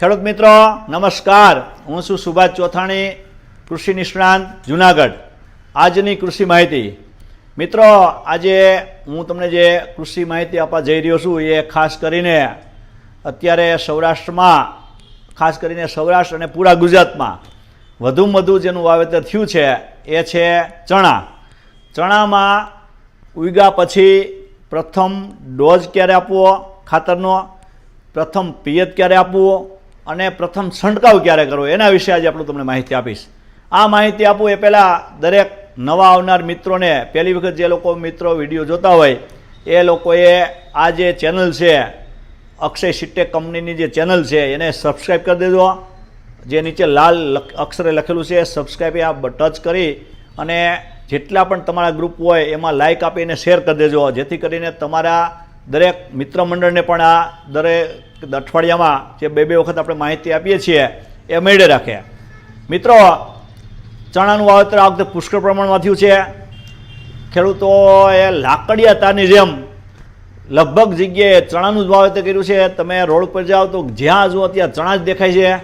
ખેડૂત મિત્રો, નમસ્કાર. હું છું સુભાષ ચોથાણી, કૃષિ નિષ્ણાંત, જુનાગઢ. આજની કૃષિ માહિતી. મિત્રો, આજે હું તમને જે કૃષિ માહિતી આપવા જઈ રહ્યો છું, એ ખાસ કરીને અત્યારે સૌરાષ્ટ્રમાં, ખાસ કરીને સૌરાષ્ટ્ર અને પૂરા ગુજરાતમાં વધુમાં વધુ જેનું વાવેતર થયું છે, એ છે ચણા. ચણામાં ઉગ્યા પછી પ્રથમ ડોઝ ક્યારે આપવો, ખાતરનો? પ્રથમ પિયત ક્યારે આપવું? અને પ્રથમ છંટકાવ ક્યારે કરવો એના વિશે આજે આપણું તમને માહિતી આપીશ. આ માહિતી આપું એ પહેલાં દરેક નવા આવનાર મિત્રોને, પહેલી વખત જે લોકો મિત્રો વીડિયો જોતા હોય, એ લોકોએ આ જે ચેનલ છે, અક્ષય સિટેક કંપનીની જે ચેનલ છે, એને સબસ્ક્રાઈબ કરી દેજો. જે નીચે લાલ અક્ષરે લખેલું છે સબસ્ક્રાઈબ આ ટચ કરી અને જેટલા પણ તમારા ગ્રુપ હોય, એમાં લાઇક આપીને શેર કરી દેજો. જેથી કરીને તમારા દરેક મિત્ર મંડળને પણ આ દરેક અઠવાડિયામાં જે બે બે વખત આપણે માહિતી આપીએ છીએ, એ મેળે રાખે. મિત્રો, ચણાનું વાવેતર આ વખતે પુષ્કળ પ્રમાણમાં થયું છે. ખેડૂતોએ લાકડિયા તારની જેમ લગભગ જગ્યાએ ચણાનું જ વાવેતર કર્યું છે. તમે રોડ પર જાઓ તો જ્યાં જુઓ ત્યાં ચણા જ દેખાય છે.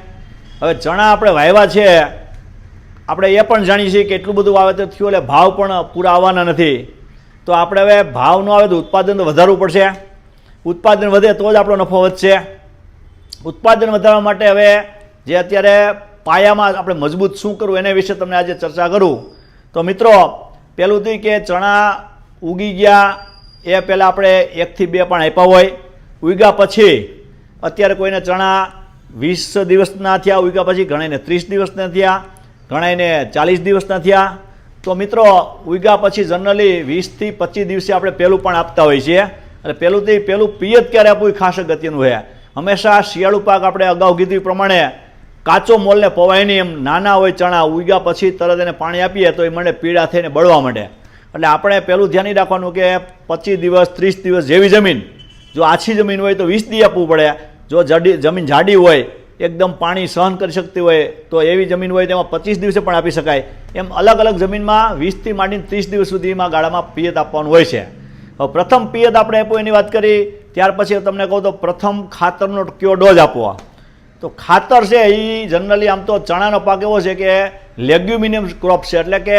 હવે ચણા આપણે વાવ્યા છે. આપણે એ પણ જાણીએ છીએ કે એટલું બધું વાવેતર થયું એટલે ભાવ પણ પૂરા આવવાના નથી. તો આપણે હવે ભાવ ન આવે તો ઉત્પાદન તો વધારવું પડશે. ઉત્પાદન વધે તો જ આપણો નફો વધશે. ઉત્પાદન વધારવા માટે હવે જે અત્યારે પાયામાં આપણે મજબૂત શું કરવું એના વિશે તમને આજે ચર્ચા કરું. તો મિત્રો, પહેલું હતું કે ચણા ઉગી ગયા, એ પહેલાં આપણે એકથી બે પણ આપ્યા હોય. ઉગ્યા પછી અત્યારે કોઈને ચણા વીસ દિવસના થયા, ઉગ્યા પછી ઘણાને ત્રીસ દિવસના થયા ઘણાને ચાલીસ દિવસના થયા. તો મિત્રો, ઉગ્યા પછી જનરલી વીસથી પચીસ દિવસે આપણે પહેલું પણ આપતા હોઈએ છીએ. એટલે પહેલું તે પહેલું પિયત ક્યારે આપવું એ ખાસ અગત્યનું હે. હંમેશા શિયાળુ પાક આપણે અગાઉ કીધું પ્રમાણે કાચો મોલને પવાય નહીં, એમ નાના હોય ચણા ઉગ્યા પછી તરત એને પાણી આપીએ તો એ મને પીળા થઈને બળવા માંડે. એટલે આપણે પહેલું ધ્યાન રાખવાનું કે પચીસ દિવસ, ત્રીસ દિવસ જેવી જમીન, જો આછી જમીન હોય તો વીસ દી આપવું પડે. જો જાડી, જમીન જાડી હોય, એકદમ પાણી સહન કરી શકતી હોય, તો એવી જમીન હોય તેમાં પચીસ દિવસે પણ આપી શકાય. એમ અલગ અલગ જમીનમાં વીસથી માંડીને ત્રીસ દિવસ સુધીમાં ગાળામાં પિયત આપવાનું હોય છે. પ્રથમ પિયત આપણે આપ્યું એની વાત કરી, ત્યાર પછી તમને કહું તો પ્રથમ ખાતરનો કયો ડોઝ આપવો? તો ખાતર છે એ જનરલી આમ તો ચણાનો પાક એવો છે કે લેગ્યુમિનિયમ ક્રોપ છે, એટલે કે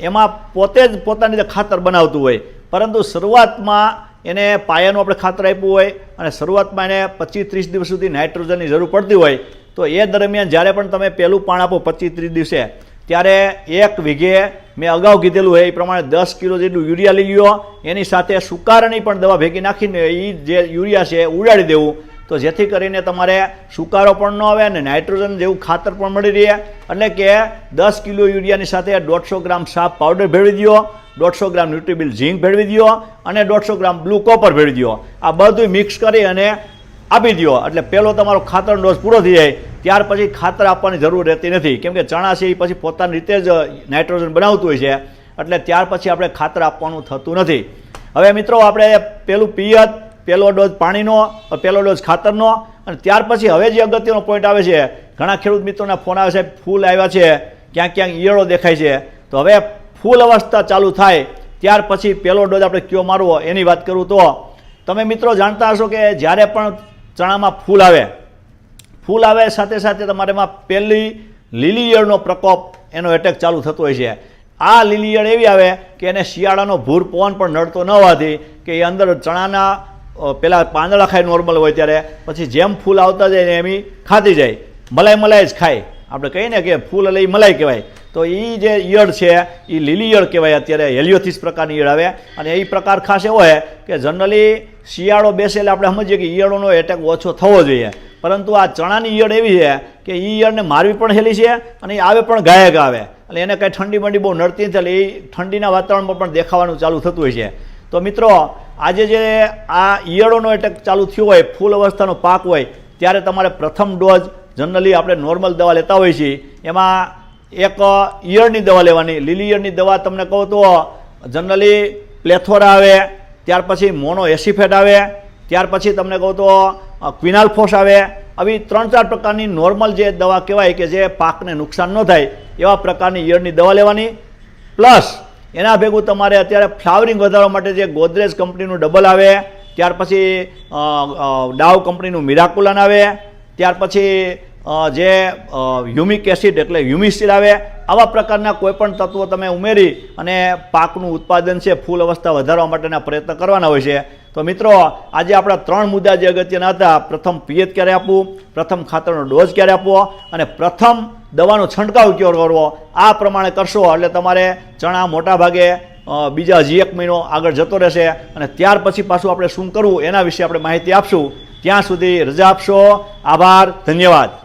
એમાં પોતે જ પોતાની રીતે ખાતર બનાવતું હોય. પરંતુ શરૂઆતમાં એને પાયાનું આપણે ખાતર આપ્યું હોય અને શરૂઆતમાં એને પચીસ ત્રીસ દિવસ સુધી નાઇટ્રોજનની જરૂર પડતી હોય, તો એ દરમિયાન જ્યારે પણ તમે પહેલું પાણ આપો પચીસ ત્રીસ દિવસે ત્યારે એક વીઘે મેં અગાઉ કીધેલું હોય એ પ્રમાણે દસ કિલો જેટલું યુરિયા લઈ લ્યો. એની સાથે સુકારાની પણ દવા ભેગી નાખીને એ જે યુરિયા છે ઉડાડી દેવું. તો જેથી કરીને તમારે સુકારો પણ ન આવે અને નાઇટ્રોજન જેવું ખાતર પણ મળી રહે. એટલે કે દસ કિલો યુરિયાની સાથે દોઢસો ગ્રામ સાફ પાવડર ભેળવી દો, દોઢસો ગ્રામ ન્યુટ્રીબિલ ઝીંક ભેળવી દો અને દોઢસો ગ્રામ બ્લુ કોપર ભેળવી દો. આ બધું મિક્સ કરી અને આપી દો. એટલે પહેલો તમારો ખાતરનો ડોઝ પૂરો થઈ જાય. ત્યાર પછી ખાતર આપવાની જરૂર રહેતી નથી. કેમ કે પછી પોતાની રીતે જ નાઇટ્રોજન બનાવતું હોય છે, એટલે ત્યાર પછી આપણે ખાતર આપવાનું થતું નથી. હવે મિત્રો, આપણે પેલું પિયત પહેલો ડોઝ પાણીનો પહેલો ડોઝ ખાતરનો, અને ત્યાર પછી હવે જે અગત્યનો પોઈન્ટ આવે છે, ઘણા ખેડૂત મિત્રોના ફોન આવે છે, ફૂલ આવ્યા છે, ક્યાંક ક્યાંક ઈયળો દેખાય છે. તો હવે ફૂલ અવસ્થા ચાલુ થાય, ત્યાર પછી પહેલો ડોઝ આપણે કયો મારવો એની વાત કરું તો, તમે મિત્રો જાણતા હશો કે જ્યારે પણ ચણામાં ફૂલ આવે ફૂલ આવે સાથે સાથે તમારે એમાં પહેલી લીલી ઈયળનો પ્રકોપ એનો એટેક ચાલુ થતો હોય છે. આ લીલી ઈયળ એવી આવે કે એને શિયાળાનો ભૂર પવન પણ નડતો ન હોવાથી કે એ અંદર ચણાના પેલા પાંદડા ખાય નોર્મલ હોય ત્યારે, પછી જેમ ફૂલ આવતા જાય ને એમ ખાતી જાય. મલાઈ મલાઈ જ ખાય. આપણે કહીએ ને કે ફૂલ એટલે એ મલાઈ કહેવાય. તો એ જે ઈયળ છે એ લીલી ઈયળ કહેવાય અત્યારે, હેલિયોથિસ પ્રકારની ઈયળ આવે. અને એ પ્રકાર ખાસ એવો છે કે જનરલી શિયાળો બેસે એટલે આપણે સમજીએ કે ઈયળોનો એટેક ઓછો થવો જોઈએ. પરંતુ આ ચણાની ઈયળ એવી છે કે એ ઈયળને મારવી પણ હેલી છે અને એ આવે પણ ગાયક આવે. એટલે એને કાંઈ ઠંડી બંડી બહુ નડતી નથી, એટલે એ ઠંડીના વાતાવરણમાં પણ દેખાવાનું ચાલુ થતું હોય છે. તો મિત્રો, આજે જે આ ઈયળોનો એટેક ચાલુ થયો હોય, ફૂલ અવસ્થાનો પાક હોય, ત્યારે તમારે પ્રથમ ડોઝ જનરલી આપણે નોર્મલ દવા લેતા હોઈએ છીએ. એમાં એક ઈયળની દવા લેવાની, લીલી ઈયળની દવા તમને કહું તો, જનરલી પ્લેથોરા આવે, ત્યાર પછી મોનો એસિફેટ આવે, ત્યાર પછી તમને કહું તો ક્વિનાલ ફોસ આવે. આવી ત્રણ ચાર પ્રકારની નોર્મલ જે દવા કહેવાય કે જે પાકને નુકસાન ન થાય, એવા પ્રકારની ઈયળની દવા લેવાની. પ્લસ, એના ભેગું તમારે અત્યારે ફ્લાવરિંગ વધારવા માટે જે ગોદરેજ કંપનીનું ડબલ આવે, ત્યાર પછી ડાવ કંપનીનું મિરાકુલન આવે, ત્યાર પછી જે હ્યુમિક એસિડ એટલે હ્યુમિસિડ આવે, આવા પ્રકારના કોઈપણ તત્વો તમે ઉમેરી અને પાકનું ઉત્પાદન છે ફૂલ અવસ્થા વધારવા માટેના પ્રયત્ન કરવાના હોય છે. તો મિત્રો, આજે આપણા ત્રણ મુદ્દા જે અગત્યના હતા, પ્રથમ પિયત ક્યારે આપવું? પ્રથમ ખાતરનો ડોઝ ક્યારે આપવો? અને પ્રથમ દવાનો છંટકાવ ક્યારે કરવો? આ પ્રમાણે કરશો, એટલે તમારે ચણા મોટા ભાગે બીજા હજી એક મહિનો આગળ જતો રહેશે. અને ત્યાર પછી પાછું આપણે શું કરવું? એના વિશે આપણે માહિતી આપશું. ત્યાં સુધી રજા આપશો. આભાર, ધન્યવાદ.